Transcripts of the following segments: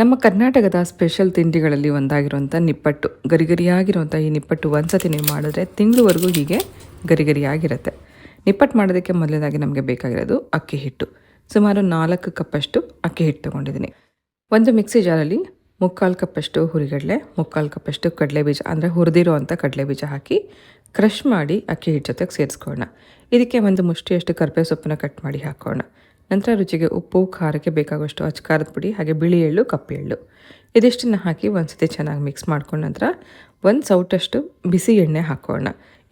ನಮ್ಮ ಕರ್ನಾಟಕದ ಸ್ಪೆಷಲ್ ತಿಂಡಿಗಳಲ್ಲಿ ಒಂದಾಗಿರುವಂಥ ನಿಪ್ಪಟ್ಟು. ಗರಿಗರಿಯಾಗಿರುವಂಥ ಈ ನಿಪ್ಪಟ್ಟು ಒಂದ್ಸತಿ ನೀವು ಮಾಡಿದ್ರೆ ತಿಂಗಳವರೆಗೂ ಹೀಗೆ ಗರಿಗರಿಯಾಗಿರುತ್ತೆ. ನಿಪ್ಪಟ್ಟು ಮಾಡೋದಕ್ಕೆ ಮೊದಲನೇದಾಗಿ ನಮಗೆ ಬೇಕಾಗಿರೋದು ಅಕ್ಕಿ ಹಿಟ್ಟು. ಸುಮಾರು ನಾಲ್ಕು ಕಪ್ಪಷ್ಟು ಅಕ್ಕಿ ಹಿಟ್ಟು ತೊಗೊಂಡಿದ್ದೀನಿ. ಒಂದು ಮಿಕ್ಸಿ ಜಾರಲ್ಲಿ ಮುಕ್ಕಾಲು ಕಪ್ಪಷ್ಟು ಹುರಿಗಡಲೆ, ಮುಕ್ಕಾಲು ಕಪ್ಪಷ್ಟು ಕಡಲೆ ಬೀಜ ಅಂದರೆ ಹುರಿದಿರೋ ಅಂಥ ಕಡಲೆ ಬೀಜ ಹಾಕಿ ಕ್ರಷ್ ಮಾಡಿ ಅಕ್ಕಿ ಹಿಟ್ಟು ಜೊತೆಗೆ ಸೇರಿಸ್ಕೊಳ್ಳೋಣ. ಇದಕ್ಕೆ ಒಂದು ಮುಷ್ಟಿಯಷ್ಟು ಕರ್ಬೇವು ಸೊಪ್ಪನ್ನ ಕಟ್ ಮಾಡಿ ಹಾಕೋಣ. ನಂತರ ರುಚಿಗೆ ಉಪ್ಪು, ಖಾರಕ್ಕೆ ಬೇಕಾಗುವಷ್ಟು ಅಚ್ಚ ಖಾರದ ಪುಡಿ, ಹಾಗೆ ಬಿಳಿ ಎಳ್ಳು, ಕಪ್ಪು ಎಳ್ಳು. ಇದಿಷ್ಟನ್ನು ಹಾಕಿ ಒಂದ್ಸತಿ ಚೆನ್ನಾಗಿ ಮಿಕ್ಸ್ ಮಾಡ್ಕೊಂಡ ನಂತರ ಒಂದು ಸೌಟಷ್ಟು ಬಿಸಿ ಎಣ್ಣೆ ಹಾಕೋಣ.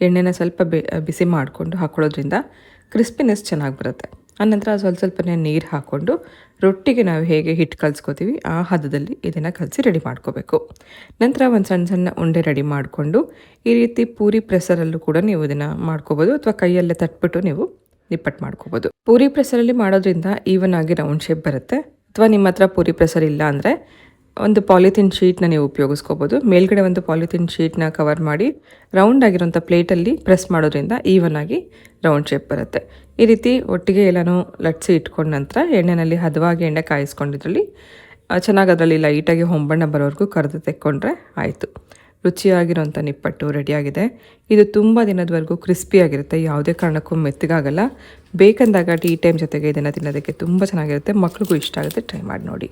ಎಣ್ಣೆನ ಸ್ವಲ್ಪ ಬಿಸಿ ಮಾಡಿಕೊಂಡು ಹಾಕೊಳ್ಳೋದ್ರಿಂದ ಕ್ರಿಸ್ಪಿನೆಸ್ ಚೆನ್ನಾಗಿ ಬರುತ್ತೆ. ಆನಂತರ ಸ್ವಲ್ಪ ಸ್ವಲ್ಪನೇ ನೀರು ಹಾಕ್ಕೊಂಡು ರೊಟ್ಟಿಗೆ ನಾವು ಹೇಗೆ ಹಿಟ್ಟು ಕಲಿಸ್ಕೋತೀವಿ, ಆ ಹದದಲ್ಲಿ ಇದನ್ನು ಕಲಸಿ ರೆಡಿ ಮಾಡ್ಕೋಬೇಕು. ನಂತರ ಒಂದು ಸಣ್ಣ ಸಣ್ಣ ಉಂಡೆ ರೆಡಿ ಮಾಡಿಕೊಂಡು ಈ ರೀತಿ ಪೂರಿ ಪ್ರೆಸರಲ್ಲೂ ಕೂಡ ನೀವು ಇದನ್ನು ಮಾಡ್ಕೋಬೋದು, ಅಥವಾ ಕೈಯಲ್ಲೇ ತಟ್ಬಿಟ್ಟು ನೀವು ನಿಪ್ಪಟ್ಟು ಮಾಡ್ಕೋಬೋದು. ಪೂರಿ ಪ್ರೆಸರಲ್ಲಿ ಮಾಡೋದ್ರಿಂದ ಈವನ್ ಆಗಿ ರೌಂಡ್ ಶೇಪ್ ಬರುತ್ತೆ. ಅಥವಾ ನಿಮ್ಮ ಹತ್ರ ಪೂರಿ ಪ್ರೆಸರ್ ಇಲ್ಲ ಅಂದರೆ ಒಂದು ಪಾಲಿಥಿನ್ ಶೀಟ್ನ ನೀವು ಉಪಯೋಗಿಸ್ಕೋಬೋದು. ಮೇಲ್ಗಡೆ ಒಂದು ಪಾಲಿಥಿನ್ ಶೀಟ್ನ ಕವರ್ ಮಾಡಿ ರೌಂಡ್ ಆಗಿರೋಂಥ ಪ್ಲೇಟಲ್ಲಿ ಪ್ರೆಸ್ ಮಾಡೋದ್ರಿಂದ ಈವನ್ ಆಗಿ ರೌಂಡ್ ಶೇಪ್ ಬರುತ್ತೆ. ಈ ರೀತಿ ಒಟ್ಟಿಗೆ ಎಲ್ಲನೂ ಲಟ್ಸಿ ಇಟ್ಕೊಂಡ ನಂತರ ಎಣ್ಣೆಯಲ್ಲಿ ಹದವಾಗಿ ಎಣ್ಣೆ ಕಾಯಿಸ್ಕೊಂಡಿದ್ರಲ್ಲಿ ಚೆನ್ನಾಗಿ ಅದರಲ್ಲಿ ಲೈಟಾಗಿ ಹೊಂಬಣ್ಣ ಬರೋವರೆಗೂ ಕರೆದು ತೆಕ್ಕೊಂಡ್ರೆ ಆಯಿತು. ರುಚಿಯಾಗಿರೋಂಥ ನಿಪ್ಪಟ್ಟು ರೆಡಿಯಾಗಿದೆ. ಇದು ತುಂಬ ದಿನದವರೆಗೂ ಕ್ರಿಸ್ಪಿಯಾಗಿರುತ್ತೆ ಯಾವುದೇ ಕಾರಣಕ್ಕೂ ಮೆತ್ತಗಾಗಲ್ಲ. ಬೇಕಂದಾಗ ಟೀ ಟೈಮ್ ಜೊತೆಗೆ ಇದನ್ನು ತಿನ್ನೋದಕ್ಕೆ ತುಂಬ ಚೆನ್ನಾಗಿರುತ್ತೆ. ಮಕ್ಳಿಗೂ ಇಷ್ಟ ಆಗುತ್ತೆ. ಟ್ರೈ ಮಾಡಿ ನೋಡಿ.